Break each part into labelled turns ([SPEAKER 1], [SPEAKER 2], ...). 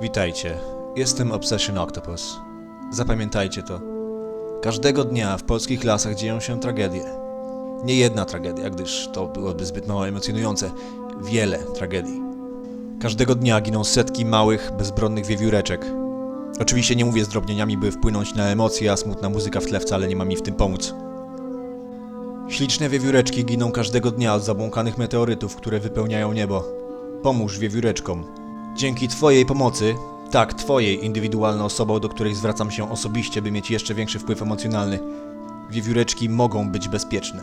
[SPEAKER 1] Witajcie, jestem Obsession Octopus. Zapamiętajcie to. Każdego dnia w polskich lasach dzieją się tragedie. Nie jedna tragedia, gdyż to byłoby zbyt mało emocjonujące. Wiele tragedii. Każdego dnia giną setki małych, bezbronnych wiewióreczek. Oczywiście nie mówię z drobnieniami, by wpłynąć na emocje, a smutna muzyka w tle wcale nie ma mi w tym pomóc. Śliczne wiewióreczki giną każdego dnia od zabłąkanych meteorytów, które wypełniają niebo. Pomóż wiewióreczkom. Dzięki Twojej pomocy, tak, Twojej indywidualną osobą, do której zwracam się osobiście, by mieć jeszcze większy wpływ emocjonalny, wiewióreczki mogą być bezpieczne.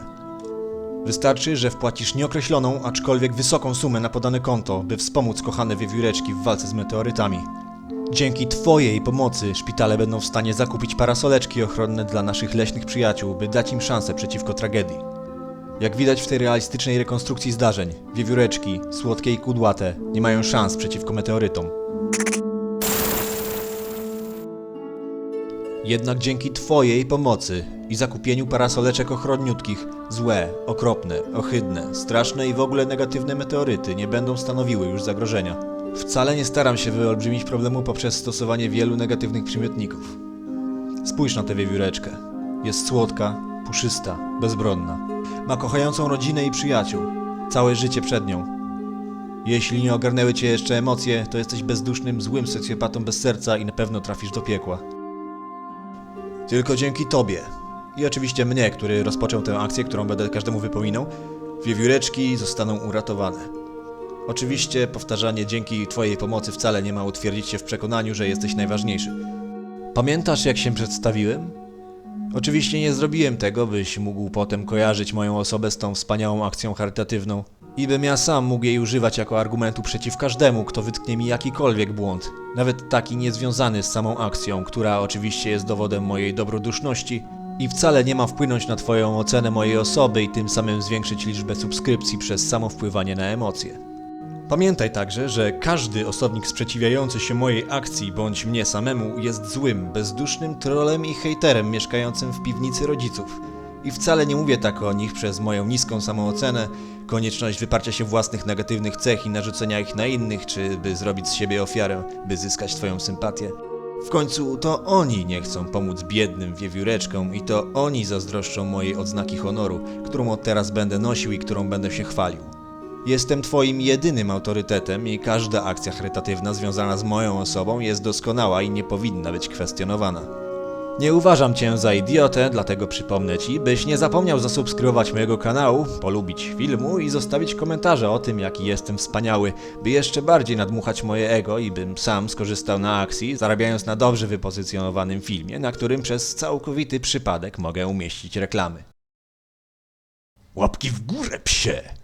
[SPEAKER 1] Wystarczy, że wpłacisz nieokreśloną, aczkolwiek wysoką sumę na podane konto, by wspomóc kochane wiewióreczki w walce z meteorytami. Dzięki Twojej pomocy szpitale będą w stanie zakupić parasoleczki ochronne dla naszych leśnych przyjaciół, by dać im szansę przeciwko tragedii. Jak widać w tej realistycznej rekonstrukcji zdarzeń, wiewióreczki, słodkie i kudłate, nie mają szans przeciwko meteorytom. Jednak dzięki Twojej pomocy i zakupieniu parasoleczek ochronniutkich, złe, okropne, ohydne, straszne i w ogóle negatywne meteoryty nie będą stanowiły już zagrożenia. Wcale nie staram się wyolbrzymić problemu poprzez stosowanie wielu negatywnych przymiotników. Spójrz na tę wiewióreczkę. Jest słodka, puszysta, bezbronna. Ma kochającą rodzinę i przyjaciół. Całe życie przed nią. Jeśli nie ogarnęły cię jeszcze emocje, to jesteś bezdusznym, złym socjopatą bez serca i na pewno trafisz do piekła. Tylko dzięki tobie i oczywiście mnie, który rozpoczął tę akcję, którą będę każdemu wypominał, wiewióreczki zostaną uratowane. Oczywiście powtarzanie dzięki twojej pomocy wcale nie ma utwierdzić się w przekonaniu, że jesteś najważniejszy. Pamiętasz jak się przedstawiłem? Oczywiście nie zrobiłem tego, byś mógł potem kojarzyć moją osobę z tą wspaniałą akcją charytatywną i bym ja sam mógł jej używać jako argumentu przeciw każdemu, kto wytknie mi jakikolwiek błąd, nawet taki niezwiązany z samą akcją, która oczywiście jest dowodem mojej dobroduszności i wcale nie ma wpłynąć na Twoją ocenę mojej osoby i tym samym zwiększyć liczbę subskrypcji przez samo wpływanie na emocje. Pamiętaj także, że każdy osobnik sprzeciwiający się mojej akcji bądź mnie samemu jest złym, bezdusznym trolem i hejterem mieszkającym w piwnicy rodziców. I wcale nie mówię tak o nich przez moją niską samoocenę, konieczność wyparcia się własnych negatywnych cech i narzucenia ich na innych, czy by zrobić z siebie ofiarę, by zyskać Twoją sympatię. W końcu to oni nie chcą pomóc biednym wiewióreczkom i to oni zazdroszczą mojej odznaki honoru, którą od teraz będę nosił i którą będę się chwalił. Jestem Twoim jedynym autorytetem i każda akcja charytatywna związana z moją osobą jest doskonała i nie powinna być kwestionowana. Nie uważam Cię za idiotę, dlatego przypomnę Ci, byś nie zapomniał zasubskrybować mojego kanału, polubić filmu i zostawić komentarze o tym, jaki jestem wspaniały, by jeszcze bardziej nadmuchać moje ego i bym sam skorzystał na akcji, zarabiając na dobrze wypozycjonowanym filmie, na którym przez całkowity przypadek mogę umieścić reklamy. Łapki w górę, psie!